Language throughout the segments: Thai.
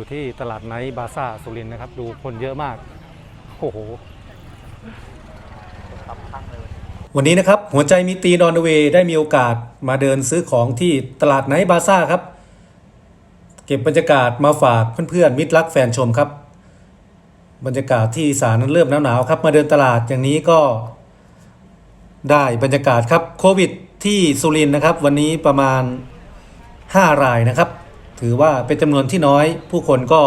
ู่ที่ตลาดไนท์บาซ่าสุรินทร์นะครับ ดูคนเยอะมาก โอ้โหวันนี้นะครับ หัวใจมีตีนอนเวย์ได้มีโอกาสมาเดินซื้อของที่ตลาดไนท์บาซ่าครับ เก็บบรรยากาศมาฝากเพื่อนๆมิตรรักแฟนชมครับ บรรยากาศที่สานนั้นเริ่มหนาวๆครับ มาเดินตลาดอย่างนี้ก็ ได้บรรยากาศครับโควิดที่สุรินนะครับ วันนี้ประมาณ 5 รายนะครับ ถือว่าเป็นจำนวนที่น้อย ผู้คนก็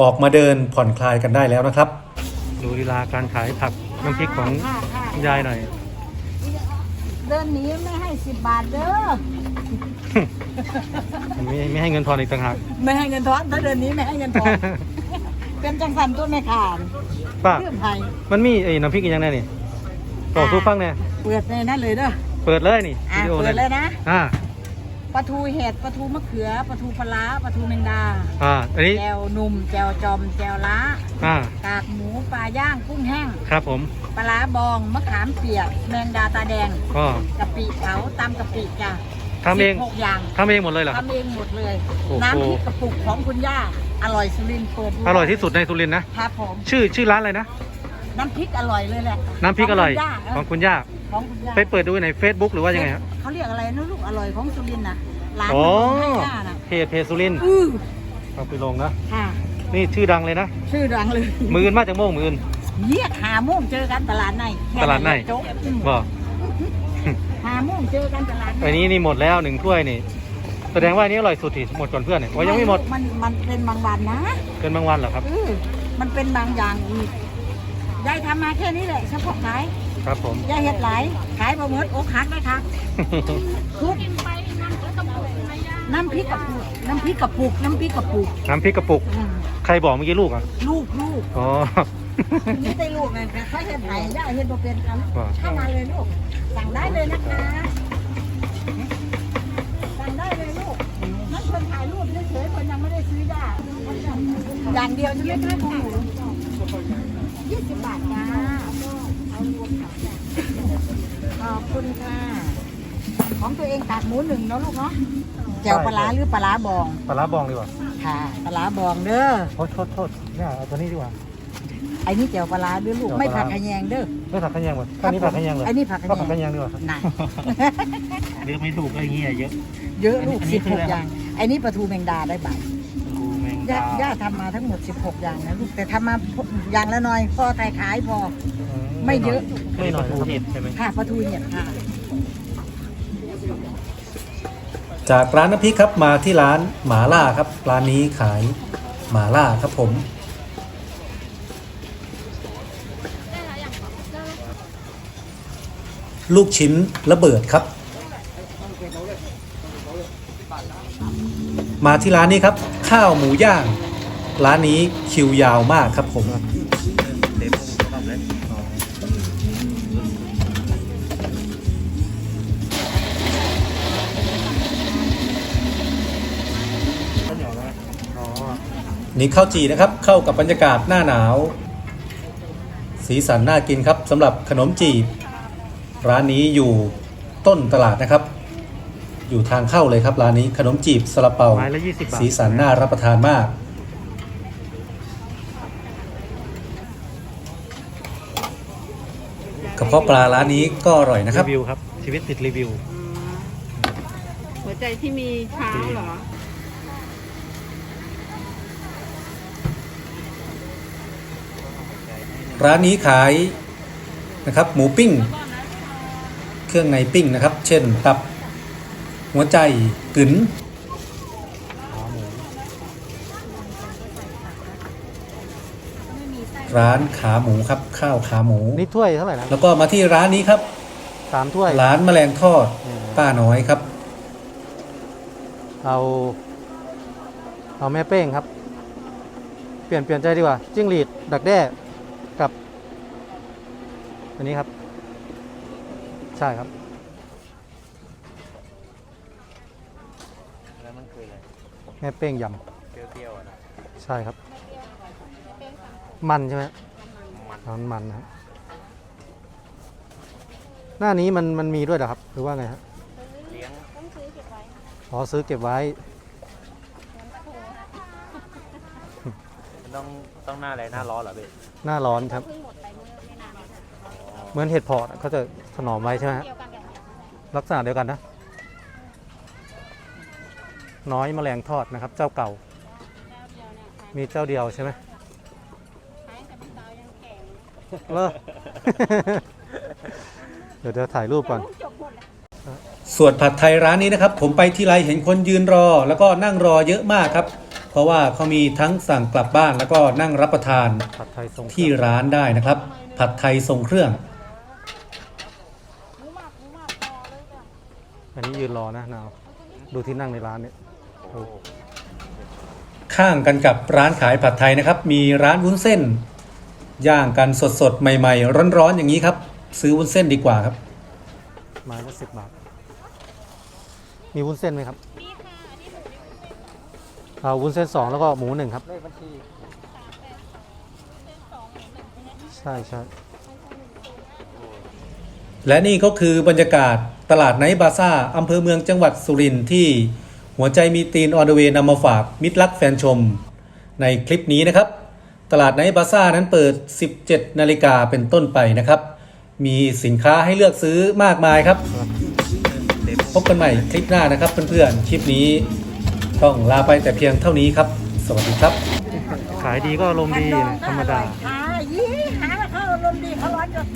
ออกมาเดินผ่อนคลายกันได้แล้วนะครับ ดูลีลาการขายผักน้ำพริกของยายหน่อย เดินหนีไม่ให้สิบบาทเด้อ ไม่ไม่ให้เงินทอนอีกต่างหากไม่ให้เงินทอนถ้าเดินหนี้ไม่ให้เงินทอน เป็นจังสันตัวแม่ขานป้าเรื่องไทยมันมีไอ้น้ำพริกอีกอย่างแน่นี่ต่อสู้ฟังเนี่ยเปิดในนั้นเลยเด้อ เปิดเลยนี่อ่าวิดีโอเปิดเลยนะ อ่า ปลาทูเห็ดปลาทูมะเขือปลาทูปลาร้าปลาทูแมงดาอ่าอันนี้แจวหนุ่มแจวจอมแจวล้าอ่ากากหมูปลาย่างกุ้งแห้งครับผมปลาร้าบองมะขามเปียกแมงดาตาแดงก็กะปิเผาตำกะปิจ้ะทำเองสิบหกอย่างทำเองหมดเลยเหรอครับทำเองหมดเลยโอ้โหน้ำพริกกระปุกของคุณย่าอร่อยสุรินทร์เปิดดูอร่อยที่สุดในสุรินทร์นะครับผมชื่อชื่อร้านอะไรนะน้ำพริกอร่อยเลยแหละน้ำพริกอร่อยขขอองงคุคุณณย่า ของคุณย่าไปเปิดดูใน Facebook หรือว่ายังไงครับเขาเรียกอะไรนะลูกอร่อยของสุรินทร์นะร้านอ๋อให้ย่านะเพจเพจสุรินทร์อือเอาไปลงนะ ค่ะ นี่ชื่อดังเลยนะ ชื่อดังเลยมือนมาจากโม่งมือนเรียกหาโม่งเจอกันตลาดในแค่ตลาดในโจ๊กอืมบอกหาโม่งเจอกันตลาดใน อันนี้นี่หมดแล้วหนึ่งถ้วยนี่ แสดงว่าอันนี้อร่อยสุดที่หมดก่อนเพื่อนเนี่ยว่ายังไม่หมดมันมันเป็นบางวันนะเกินบางวันเหรอครับ เออมันเป็นบางอย่างอีกยายทำมาแค่นี้แหละเฉพาะขาย ครับผมยายเห็ดหลายขายบะหมดอกหักเลยครับทุกน้ำพริกกระปุกน้ำพริกกระปุกน้ำพริกกระปุกน้ำพริกกระปุก อืมใครบอกเมื่อกี้ลูกอะ ลูกลูกอ๋อนี่ได้ลูกไงแต่ถ้าเห็ดไหนได้เห็ดบ่เป็นกันว่า เข้ามาเลยลูกสั่งได้เลยนะคะสั่งได้เลยลูกนั่นคนถ่ายรูปเฉยๆคนยังไม่ได้ซื้อยาอย่างเดียวใช่ไหมคะของหนู ของตัวเองตัดหมูหนึ่งเนาะลูกเนาะแจ่วปลาร้าหรือปลาร้าบอง ปลาร้าบองดีกว่าค่ะปลาร้าบองเด้อโทษโทษโทษเนี่ยเอาตัวนี้ดีกว่า ไอ้นี่แจ่วปลาร้าเด้อลูกแจ่วปลาร้าไม่ผักขะแยงเด้อ ไม่ผักขะแยงหมดอันนี้ผักขะแยงเลยไอ้นี่ผักขะแยงก็ผักขะแยงดีกว่าครับน่ะเลือกไม่ถูกก็อย่างเงี้ยเยอะ เยอะลูกอันนี้สิบคือหอะกไรอย่าง ไอ้นี่ปลาทูแมงดาได้บ่ายกูแมงย่าดาย่าทำมาทั้งหมด 16 อย่างนะลูกแต่ทำมาอย่างละหน่อยพอขายขายพอ ไม่เยอะไม่หน่อยนะครับเห็ดใช่ไหมค่ะปลาทูเนี่ยค่ะ จากร้านน้ำพริกครับมาที่ร้านหมาล่าครับร้านนี้ขายหมาล่าครับผม ลูกชิ้นระเบิดครับ มาที่ร้านนี้ครับ ข้าวหมูย่าง ร้านนี้คิวยาวมากครับผม นี่ข้าวจีนะครับ เข้ากับบรรยากาศหน้าหนาว สีสันน่ากินครับสำหรับขนมจีบ ร้านนี้อยู่ต้นตลาดนะครับ อยู่ทางเข้าเลยครับร้านนี้ขนมจีบซาลาเปาไม้ละ20บาท สีสันน่ารับประทานมาก กระเพาะปลาร้านนี้ก็อร่อยนะครับ รีวิวครับ ชีวิตติดรีวิว หัวใจที่มีเช้าเหรอ ร้านนี้ขายนะครับหมูปิ้ง เครื่องในปิ้งนะครับ เช่นตับหัวใจกึ๋นร้านขาหมูครับข้าวขาหมู นี่ถ้วยเท่าไหร่นะแล้วก็มาที่ร้านนี้ครับสามถ้วยร้านแมลงทอดอืมป้าน้อยครับ เอา เอาแม่เป้งครับ เปลี่ยนเปลี่ยนใจดีกว่าจิ้งหรีดดักแด้กับ อันนี้ครับ ใช่ครับ แล้วมันคืออะไรแม่เป้งยเปรี้ยวๆอะนะำใช่ครับ มันใช่ไหมมันอ๋อมันนะครับหน้านี้มันมันมีด้วยเหรอครับ หรือว่าไงฮะเลี้ยงอ๋อซื้อเก็บไว้ต้องต้องหน้าอะไรหน้าร้อนเหรอพี่หน้าร้อนครับเหมือ นเห็ดเพาะเขาจะถนอมไว้ใช่ไหมฮะลักษณะเดียวกันนะ น้อยแมลงทอดนะครับ เจ้าเก่า มีเจ้าเดียวใช่ไหมเลอเดี๋ยวจะถ่ายรูปก่อนส่วนผัดไทยร้านนี้นะครับ ผมไปที่ไรเห็นคนยืนรอ แล้วก็นั่งรอเยอะมากครับ เพราะว่าเขามีทั้งสั่งกลับบ้านแล้วก็นั่งรับประทานผัดไทยทรงที่ร้านได้นะครับ ผัดไทยทรงเครื่อง อันนี้ยืนรอนะนาวดูที่นั่งในร้านเนี่ยโอ้โหข้างกันกับร้านขายผัดไทยนะครับ มีร้านวุ้นเส้น ย่างกันสดๆ ใหม่ๆ ร้อนๆ อย่างนี้ครับ ซื้อวุ้นเส้นดีกว่าครับไม้ละสิบบาท มีวุ้นเส้นไหมครับเอาวุ้นเส้นสองแล้วก็หมูหนึ่งครับใช่ใช่และนี่ก็คือบรรยากาศ ตลาดไนท์บาซ่าอำเภอเมืองจังหวัดสุรินทร์ที่หัวใจมีตีนออนเดเวนำมาฝากมิตรรักแฟนชม ในคลิปนี้นะครับ ตลาดไนท์บาซ่านั้นเปิด 17 นาฬิกาเป็นต้นไปนะครับ มีสินค้าให้เลือกซื้อมากมายครับ พบกันใหม่คลิปหน้านะครับเพื่อนๆ คลิปนี้ต้องลาไปแต่เพียงเท่านี้ครับ สวัสดีครับ ขายดีก็ลมณ์ดีนะธรรมดาหายี่หาแล้วเขาลมณ์ดีเขาร้อนจน